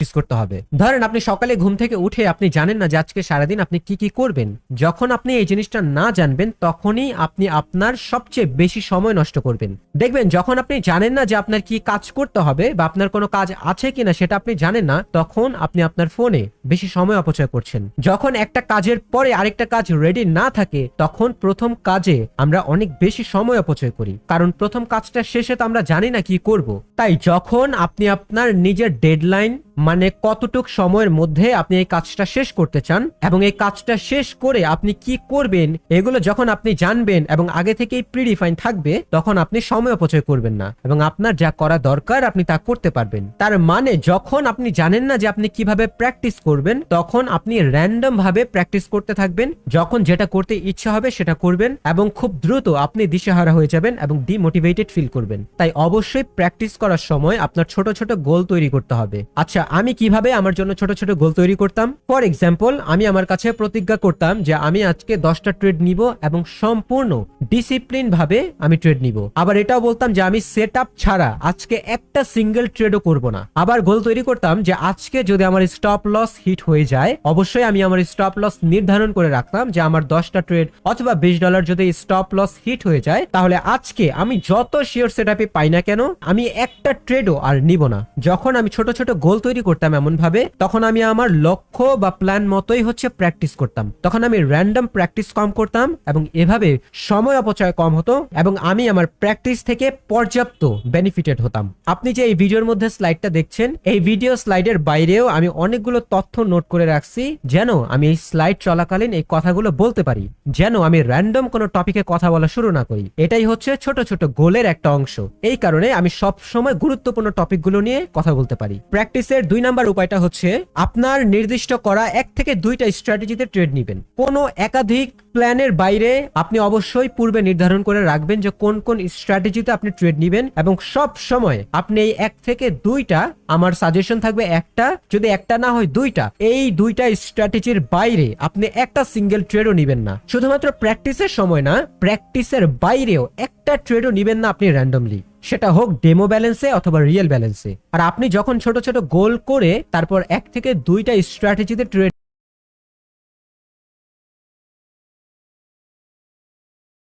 Practice করতে হবে। ধরেন আপনি সকালে ঘুম থেকে উঠে আপনি জানেন না যে আজকে সারাদিন আপনি কি কি করবেন। যখন আপনি এই জিনিসটা না জানবেন, তখনই আপনি আপনার সবচেয়ে বেশি সময় নষ্ট করবেন। দেখবেন, যখন আপনি জানেন না যে আপনার কি কাজ করতে হবে বা আপনার কোনো কাজ আছে কিনা সেটা আপনি জানেন না, তখন আপনি আপনার ফোনে বেশি সময় অপচয় করছেন। যখন একটা কাজের পরে আরেকটা কাজ রেডি না থাকে, তখন প্রথম কাজে আমরা অনেক বেশি সময় অপচয় করি। কারণ প্রথম কাজটা শেষে তো আমরা জানি না কি করব। তাই যখন আপনি আপনার নিজের ডেডলাইন মানে কতটুক সময়ের মধ্যে আপনি এই কাজটা শেষ করতে চান এবং এই কাজটা শেষ করে আপনি কি করবেন, এগুলো যখন আপনি জানবেন এবং আগে থেকেই প্রিডিফাইন থাকবে, তখন আপনি সময় অপচয় করবেন না এবং আপনার যা করা দরকার আপনি তা করতে পারবেন। তার মানে যখন আপনি জানেন না যে আপনি কীভাবে প্র্যাকটিস করবেন, তখন আপনি র্যান্ডম ভাবে প্র্যাকটিস করতে থাকবেন, যখন যেটা করতে ইচ্ছা হবে সেটা করবেন এবং খুব দ্রুত আপনি দিশেহারা হয়ে যাবেন এবং ডিমোটিভেটেড ফিল করবেন। তাই অবশ্যই প্র্যাকটিস করার সময় আপনার ছোট ছোট গোল তৈরি করতে হবে। আচ্ছা আমি কীভাবে আমার জন্য ছোট ছোট গোল তৈরি করতাম? ফর এক্সাম্পল আমি আমার কাছে প্রতিজ্ঞা করতাম যে আমি আজকে দশটা ট্রেড নিব এবং সম্পূর্ণ ডিসিপ্লিন ভাবে আমি ট্রেড নিব। আবার এটাও বলতাম যে আমি সেট ছাড়া আজকে একটা সিঙ্গেল ট্রেডও করব না। আবার গোল তৈরি করতাম যে আজকে যদি আমার স্টপ লস হিট হয়ে যায়, অবশ্যই আমি আমার স্টপ লস নির্ধারণ করে রাখতাম যে আমার দশটা ট্রেড অথবা বিশ ডলার যদি স্টপ লস হিট হয়ে যায়, তাহলে আজকে আমি যত শিওর সেট পাই না কেন, আমি একটা ট্রেডও আর নিব না। যখন আমি ছোট ছোট গোল তৈরি করতাম এমন ভাবে তখন আমি আমার লক্ষ্য বা প্ল্যান মতোই হচ্ছে প্র্যাকটিস করতাম। তখন আমি র্যান্ডম প্র্যাকটিস কম করতাম এবং এভাবে সময় অপচয় কম হতো এবং আমি আমার প্র্যাকটিস থেকে পর্যাপ্ত বেনিফিটেড হতাম। আপনি যে এই ভিডিওর মধ্যে স্লাইডটা দেখছেন, এই ভিডিও স্লাইডের বাইরেও আমি অনেকগুলো তথ্য নোট করে রাখছি যেন আমি এই স্লাইড চলাকালীন এই কথাগুলো বলতে পারি। যেন আমি র্যান্ডম কোনো টপিকে কথা বলা শুরু না করি। এটাই হচ্ছে ছোট ছোট গোলের একটা অংশ। এই কারণে আমি সব সময় গুরুত্বপূর্ণ টপিকগুলো নিয়ে কথা বলতে পারি। প্র্যাকটিসের দুই নাম্বার উপায়টা হচ্ছে আপনার নির্দিষ্ট করা এক থেকে দুইটা স্ট্র্যাটেজিতে ট্রেড নেবেন। কোনো একাধিক প্ল্যানের বাইরে আপনি অবশ্যই পূর্বে নির্ধারণ করে রাখবেন যে কোন কোন স্ট্র্যাটেজিতে আপনি ট্রেড নেবেন এবং সব সময় আপনি এই এক থেকে দুইটা, আমার সাজেশন থাকবে একটা, যদি একটা না হয় দুইটা, এই দুইটা স্ট্র্যাটেজির বাইরে আপনি একটা সিঙ্গেল ট্রেডও নেবেন না। শুধুমাত্র প্র্যাকটিসের সময় না প্র্যাকটিসের বাইরেও একটা ট্রেডও নেবেন না আপনি র্যান্ডমলি সেটা হোক ডেমো ব্যালেন্সে অথবা রিয়েল ব্যালেন্সে আর আপনি যখন ছোট ছোট গোল করে তারপর এক থেকে দুইটা স্ট্র্যাটেজিতে ট্রেড